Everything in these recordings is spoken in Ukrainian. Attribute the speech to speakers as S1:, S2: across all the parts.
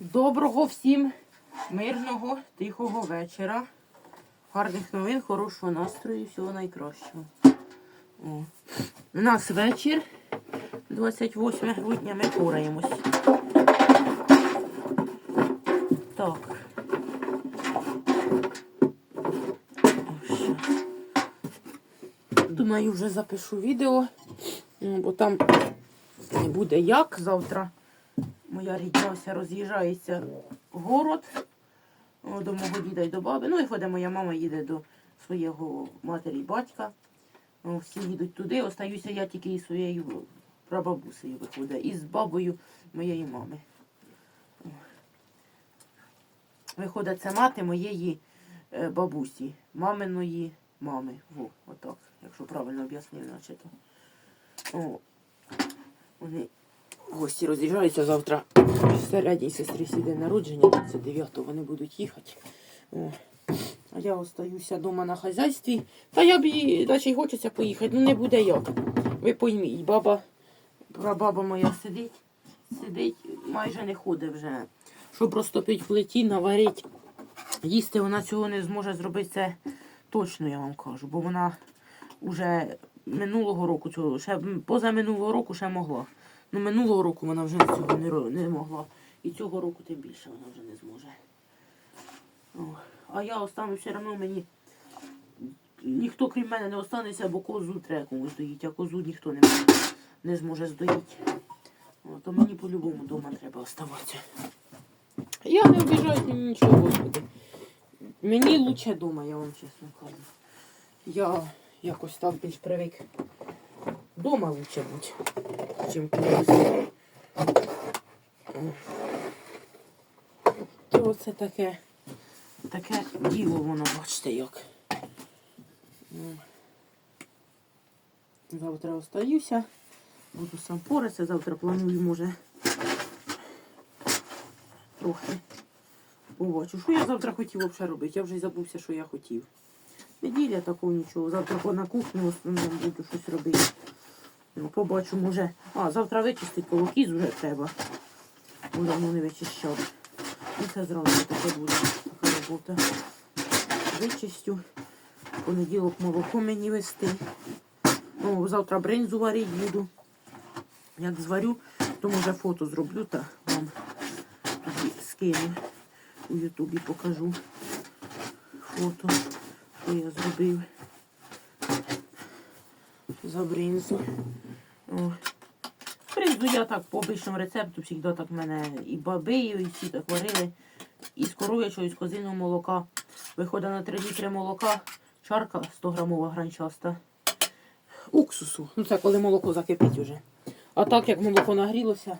S1: Доброго всім мирного, тихого вечора. Гарних новин, хорошого настрою, всього найкращого. О. У нас вечір, 28 грудня, ми пораємось. Так. Думаю, вже запишу відео, бо там не буде як завтра. Моя рідня роз'їжджається в город до мого діда і до баби. Ну і ходить моя мама їде до свого матері і батька. Всі їдуть туди. Остаюся я тільки із своєю прабабусею виходить. І з бабою моєї мами. Виходить, це мати моєї е, бабусі, маминої мами. Во, отак, якщо правильно об'яснив, наче то. О, вони Гості роз'їжджаються завтра. Середній сестрі свій день народження, 29-го вони будуть їхати. О. А я остаюся вдома на хазяйстві. Та я б і наче й хочеться поїхати, ну не буде як. Ви пойміть, баба, баба моя сидить, сидить, майже не ходить вже. Щоб розтопити в плиті, наварити. Їсти вона цього не зможе зробити, це точно я вам кажу, бо вона вже минулого року, цього, ще позаминулого року ще могла. Ну, минулого року вона вже цього не, не могла. І цього року тим більше вона вже не зможе. О, а я остану все одно мені. Ніхто крім мене не останеться, бо козу треба комусь доїть, а козу ніхто не, може- не зможе здоїти. О, то мені по-любому вдома треба оставатися. Я не обіжаю ні нічого, господи. Мені лучше вдома, я вам чесно кажу. Я якось так більш привик. Дома лучше бути, чим кудись. То оце таке, таке діло воно, бачите як. Завтра остаюся, буду сам поратися, завтра планую, може, трохи побачу. Що я завтра хотів взагалі робити? Я вже й забувся, що я хотів. Неділя такого нічого. Завтра на кухню буду щось робити. Ну, побачу, може. А, завтра вичистить колокіз вже треба. Бо давно не вичищав. І це зразу таке буде. Така робота. Вичистю. Понеділок молоко мені вести. Ну, завтра бринзу варити буду. Як зварю, то може фото зроблю та вам скину. У Ютубі покажу фото, що я зробив за бринзу. О. Бринзу я так по обичному рецепту, завжди так в мене і баби, і всі так варили. І з коров'ячого, і з козиного молока. Виходить на 3 літри молока, чарка 100 грамова гранчаста. Уксусу. Ну це коли молоко закипить уже. А так як молоко нагрілося,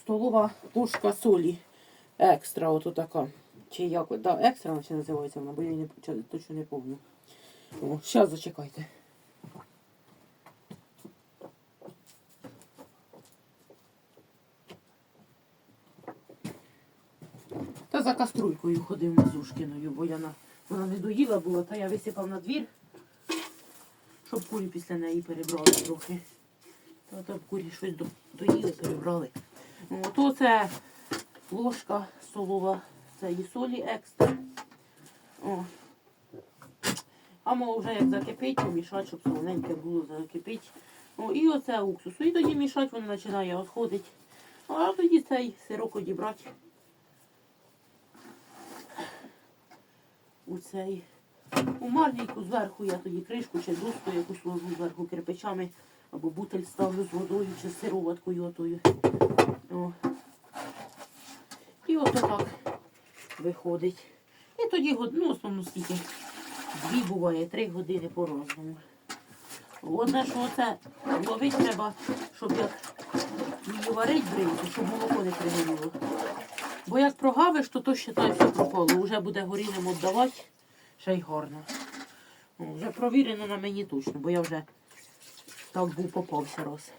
S1: столова ложка солі. Екстра, ото така. Чи як? Да, екстра вона ще називається вона, бо я її не, точно не. О, зараз зачекайте. Та за каструйкою ходив Мазушкиною, бо я на... вона не доїла була, та я висипав на двір, щоб курі після неї перебрали трохи. Та там курі щось до... доїли, перебрали. Ото це ложка столова цієї солі екстра. О. А мов вже як закипить, помішати, щоб солоненьке було закипить. О, і оце уксусу. І тоді мішати воно починає відходити. А тоді цей сирок одібрати. У цей. У зверху я тоді кришку чи доску якусь ложу зверху кирпичами або бутель ставлю з водою чи з сироваткою отою. О. І ото так виходить. І тоді ну, основно скільки. Дві буває, три години по-разному. Одне, що оце ловить треба, щоб як її варить бринзу, щоб молоко не пригоріло. Бо як прогавиш, то то считай все пропало. Уже буде горілим віддавати, ще й гарно. Вже провірено на мені точно, бо я вже так був попався раз.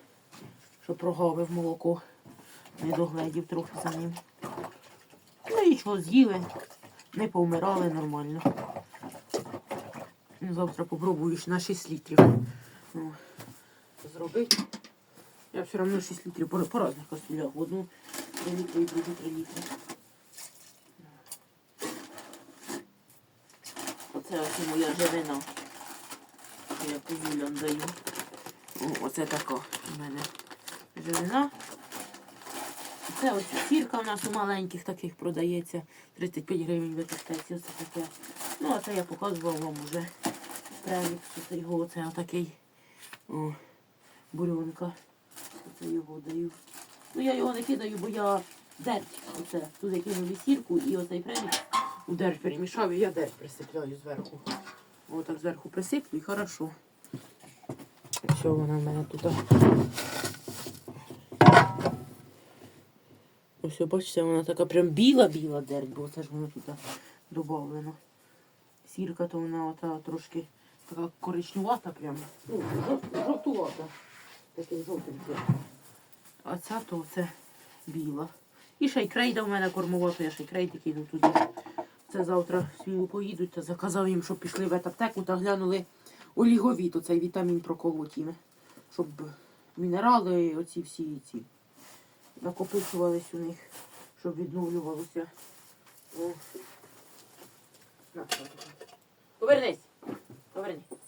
S1: Що прогавив молоко. Не догледів трохи за ним. Ну нічого, з'їли, не повмирали нормально. Ну, Завтра попробуєш на 6 літрів. О, Зробити. Я все одно 6 літрів по, по різних кастрюлях. Одну 3 літри і Оце ось моя живина. Я козулям даю. О, Оце така у мене живина. Це ось сірка у нас у маленьких таких продається. 35 гривень випускається, Оце таке. Ну, а це я показував вам уже прелік, що його оце отакий О, бурюнка. Оце його даю. Ну я його не кидаю, бо я дерть оце. Туди кинули сірку і оцей прелік у дерть перемішав і я дерть присипляю зверху. Отак зверху присиплю і хорошо. Все, вона в мене тут. Ось, бачите, вона така прям біла-біла дерть, бо це ж воно тут додавлено. Сірка то вона ота трошки така коричнувата прямо. Ну, жов- жовтувата. Таким жовтеньким. А ця то це біла. І ще й крейда в мене кормова, то я ще й крейди кину туди. Це завтра сміло поїдуть та заказав їм, щоб пішли в аптеку та глянули оліговіт, оцей вітамін проколоть. Щоб мінерали, оці всі ці накопичувались у них, щоб відновлювалося. Повернись. Повернись.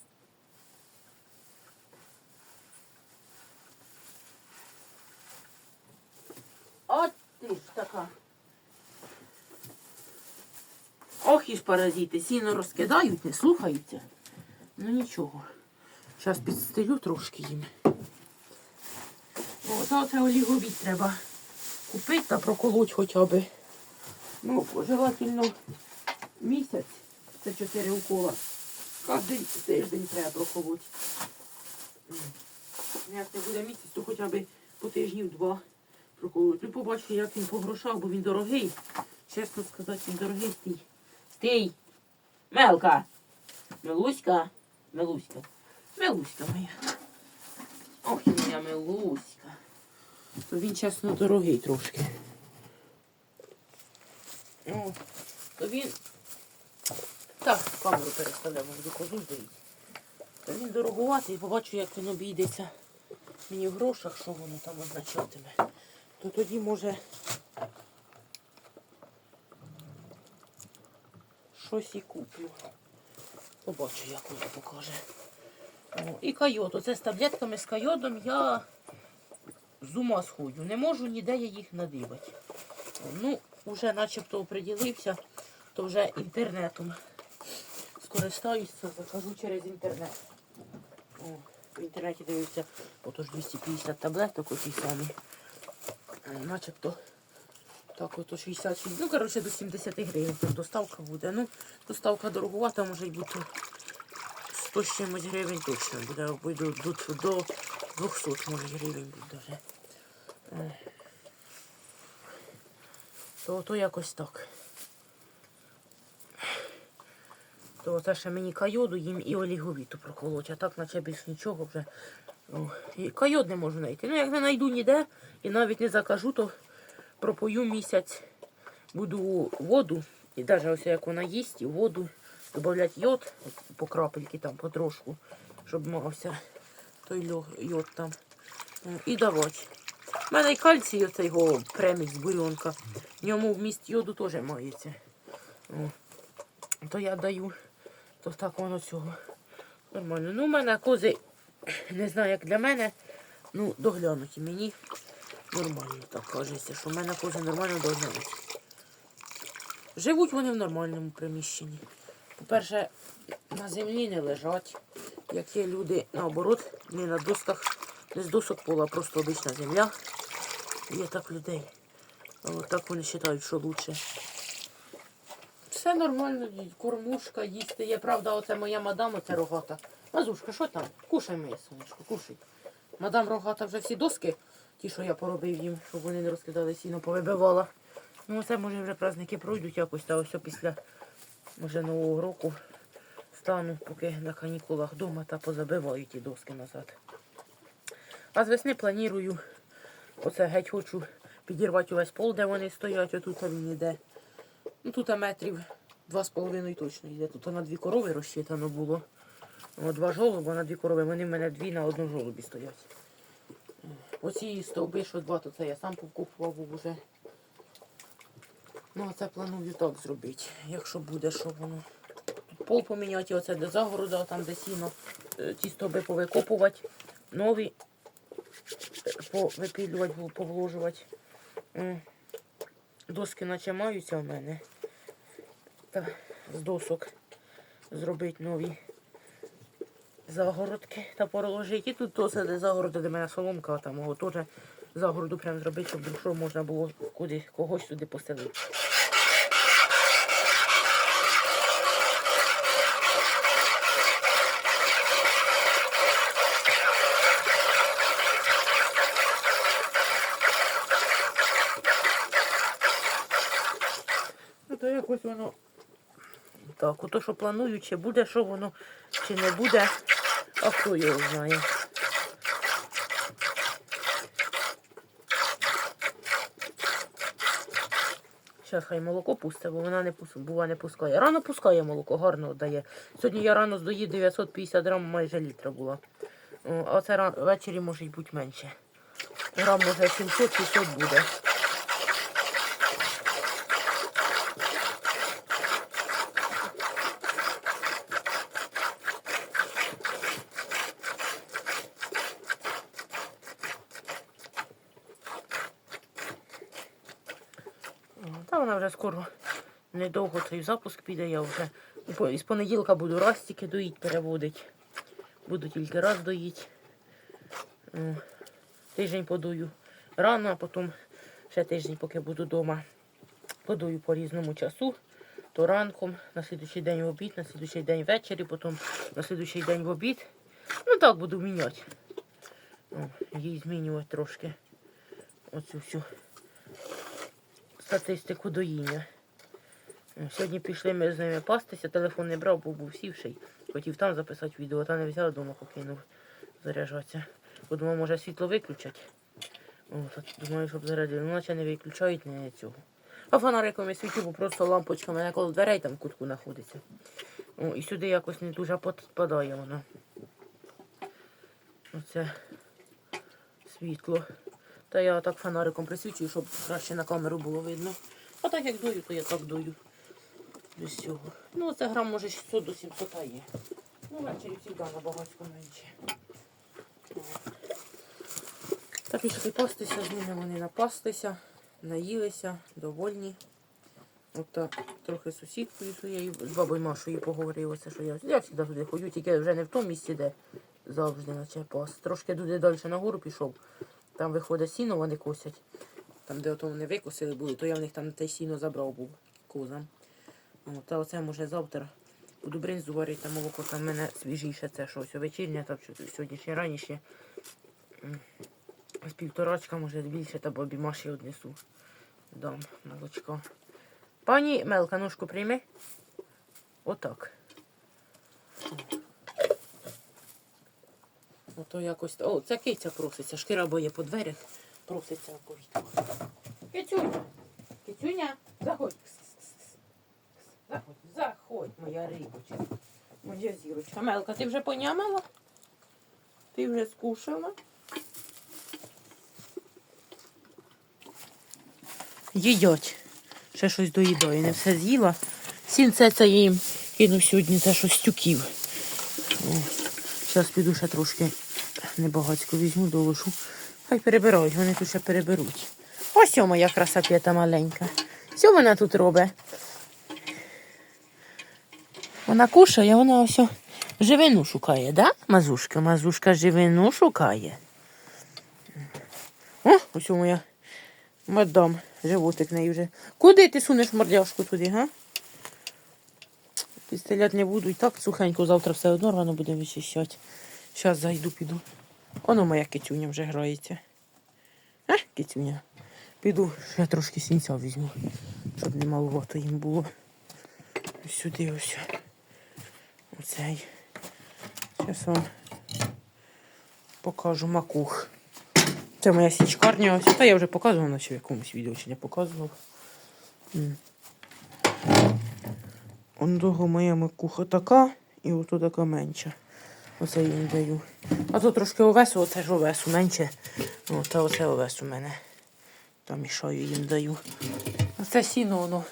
S1: От ти ж така. Ох і ж паразити, сіно розкидають, не слухаються. Ну нічого. Зараз підстелю трошки їм. О, це оліговіт треба купити та проколоть хоча б. Ну, желательно місяць. Це 4 укола. Кожен тиждень треба проколоть. Як не буде місяць, то хоча б по тижнів два проколоть. Ну, побачите, як він по грошах, бо він дорогий. Чесно сказати, він дорогий стій. Стій! Мелка! Милуська! Милуська! Милуська моя. Ох, моя милуська. То він, чесно, дорогий трошки. О, то він. Так, камеру переставляємо, буду козу здають. То він дорогуватий, побачу, як він обійдеться мені в грошах, що воно там означатиме. То тоді може щось і куплю. Побачу, як воно покаже. О, і кайот. Оце з таблетками з кайодом я з ума сходю. Не можу ніде я їх надибати. Ну, вже начебто оприділився, то вже інтернетом скористаюся, закажу через інтернет. О, в інтернеті дивився, отож 250 таблеток оті самі. Начебто так ото 66, ну коротше до 70 гривень там доставка буде. Ну, доставка дорогувата, може й бути 100 з чимось гривень точно буде, або до, до, до 200 може гривень буде вже. Е. То, то якось так. То це ще мені кайоду їм і оліговіту проколоть, а так наче більш нічого вже. О, і кайод не можу знайти. Ну, як не знайду ніде і навіть не закажу, то пропою місяць, буду воду, і навіть ось як вона їсть, і воду, додати йод по крапельки там потрошку, щоб мався той йод там. І давати. У мене і кальцій оцей його премікс бурьонка. В ньому вміст йоду теж мається. То я даю, то так воно цього. Нормально. Ну, у мене кози, не знаю, як для мене, ну, доглянуті мені. Нормально так кажеться, що в мене кози нормально доглянуті. Живуть вони в нормальному приміщенні. По-перше, на землі не лежать. Як є люди, наоборот, не на досках, не з досок пола, а просто обична земля. Є так людей. А от так вони вважають, що краще. Все нормально, кормушка їсти. Є, правда, оце моя мадам, оця рогата. Мазушка, що там? Кушай моє сонечко, кушай. Мадам рогата вже всі доски, ті, що я поробив їм, щоб вони не розкидали сіно, повибивала. Ну, це може вже праздники пройдуть якось, та ось після може Нового року стану, поки на канікулах вдома та позабиваю ті доски назад. А з весни планую, оце геть хочу підірвати увесь пол, де вони стоять, отут він іде. Ну тут метрів два з половиною точно йде. Тут на дві корови розчитано було. О, два жолоба на дві корови. Вони в мене дві на одному жолобі стоять. Оці стовби, що два, то це я сам повкупував був уже. Ну, а це планую так зробити, якщо буде, що воно. пол поміняти, оце де загорода, там де сіно, е, ті стоби повикопувати, нові е, повипілювати, повложувати. Доски наче маються в мене. Та з досок зробити нові загородки та проложити. І тут це де загорода, де мене соломка, там його теж загороду прям зробити, щоб що можна було куди когось туди поселити. Ну то воно. Так, ото що планую, чи буде, що воно, чи не буде, а хто його знає. Зараз хай молоко пусте, бо вона не бува не пускає. Рано пускає молоко, гарно дає. Сьогодні я рано здоїв 950 грам, майже літра було. О, А це ввечері може й бути менше. Грам може 700-600 буде. Та вона вже скоро недовго цей запуск піде, я вже із понеділка буду раз тільки доїть, переводить. Буду тільки раз доїть. Тиждень подую рано, а потім ще тиждень, поки буду вдома. Подую по різному часу. То ранком, на слідуючий день в обід, на слідуючий день ввечері, потім на слідуючий день в обід. Ну так буду міняти. Її змінювати трошки. Оцю всю статистику доїння. Сьогодні пішли ми з ними пастися, телефон не брав, бо був сівший. Хотів там записати відео, та не взяв, вдома покинув заряджатися. Подумав, може світло виключать. О, думаю, щоб зарядили. Ну, наче не виключають не цього. А фонариком я світю, бо просто лампочка мене коло дверей там в кутку знаходиться. О, і сюди якось не дуже підпадає воно. Оце світло. Та я так фонариком присвічую, щоб краще на камеру було видно. А так як дую, то я так дую. Без цього. Ну, це грам може 600 до 700 є. Ну, ввечері завжди набагатько менше. О. Так пішли пастися, з ними вони напастися, наїлися, довольні. От так, трохи сусідкою своєю, з бабою Машою поговорилося, що я, я завжди туди ходю, тільки вже не в тому місці, де завжди наче пас. Трошки туди далі нагору пішов. Там виходить сіно, вони косять. Там, де ото вони викосили були, то я в них там те сіно забрав був козам. Та оце може завтра буду бринзу варити, та молоко там в мене свіжіше, це щось вечірнє, там сьогодні раніше. З півторачка, може більше, та бабі Маші однесу. Дам молочко. Пані Мелка, ножку прийми. Отак. Ото якось. О, ця киця проситься. Шкіра боє по дверях. Проситься повітря. Кицюня. Кицюня, заходь. Заходь, заходь, моя рибочка. Моя зірочка. Мелка, ти вже понямала? Ти вже скушала? Їдять. Ще щось доїдає, не все з'їла. Сінце це їм кинув сьогодні, це щось тюків. Зараз піду ще трошки небагацько візьму, долишу. Хай перебирають, вони тут ще переберуть. Ось моя красапета маленька. Що вона тут робить? Вона кушає, вона ось живину шукає, да? Мазушка, мазушка живину шукає. О, ось моя мадам, животик неї вже. Куди ти сунеш мордяшку туди, га? Підстріляти не буду. І так сухенько завтра все одно рано будемо вичищати. Зараз зайду, піду. Воно моя кицюня вже грається. А, кицюня. Піду, ще трошки сінця візьму, щоб не маловато їм було. Ось сюди ось. Оцей. Зараз вам покажу макух. Це моя січкарня ось. Та я вже показував, наче в якомусь відео чи не показував. Он довго моя макуха така, і ото така менша. Оце їм даю. А то трошки овесу, оце ж овесу менше. О, та оце овес у мене. Там мішаю їм даю. А це сіно, воно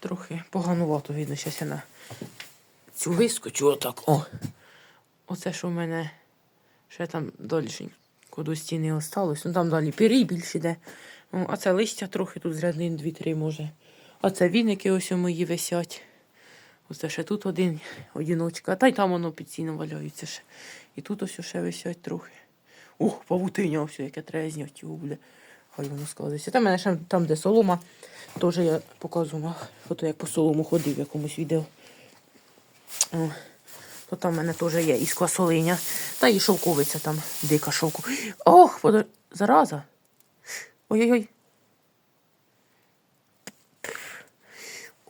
S1: трохи поганувато видно. Зараз я на цю вискочу отак. О. Оце що в мене ще там дольшенько до стіни осталось. Ну там далі пірій більше йде. А це листя трохи тут з один, дві-три може. А це віники ось у мої висять. Оце ще тут один одіночка. Та й там воно під сіном валяється ще. І тут ось ще висять трохи. Ух, павутиня ось, яке треба зняти буде. Хай воно складеться. Та мене ще там, де солома, теж я показувала фото, як по солому ходив в якомусь відео. О, то там в мене теж є і сквасолиня. Та і шовковиця там, дика шовку. Ох, подо... зараза. Ой-ой-ой.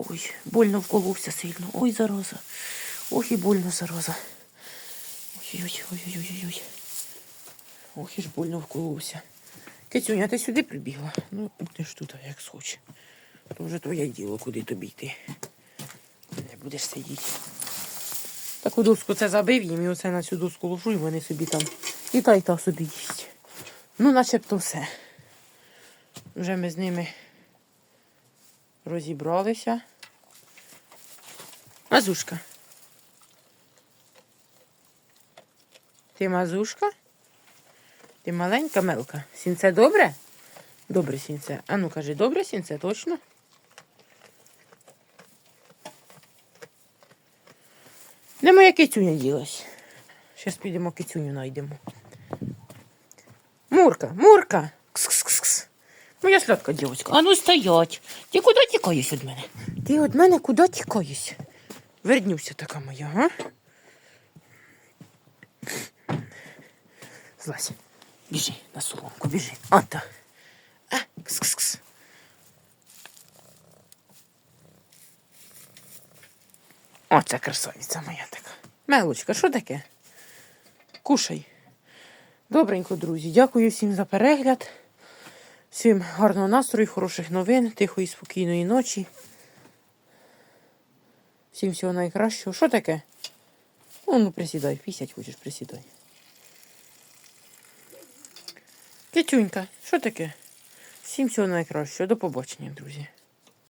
S1: Ой, больно вколовся сильно. Ой, зараза. Ох і больно, зараза. Ой-ой-ой, ой-ой-ой. Ох, і ж больно вколовся. Кицюня, ти сюди прибігла? Ну, ти ж тут, як схоче. То вже твоє діло, куди тобі йти. Не будеш сидіти. Таку доску це забив їм і оце на цю доску ложу, і вони собі там. І та, і та собі їсть. Ну, начебто все. Вже ми з ними розібралися. Мазушка. Ти мазушка? Ти маленька мелка. Сінце добре? Добре сінце. А ну кажи, добре сінце, точно? Де моя кицюня ділась? Зараз підемо кицюню знайдемо. Мурка, Мурка! Кс-кс-кс. Моя сладка дівчинка. А ну стоять. Ти куди тікаєш від мене? Ти від мене куди тікаєш? Вернюся така моя, га? Злазь. Біжи на соломку, біжи. Ото. А, кс-кс-кс. Оце красавиця моя така. Мелочка, що таке? Кушай. Добренько, друзі. Дякую всім за перегляд. Всім гарного настрою, хороших новин, тихої, спокійної ночі. Всім всього найкращого. Що таке? О, ну присідай, пісять хочеш, присідай. Китюнька, що таке? Всім всього найкращого. До побачення, друзі.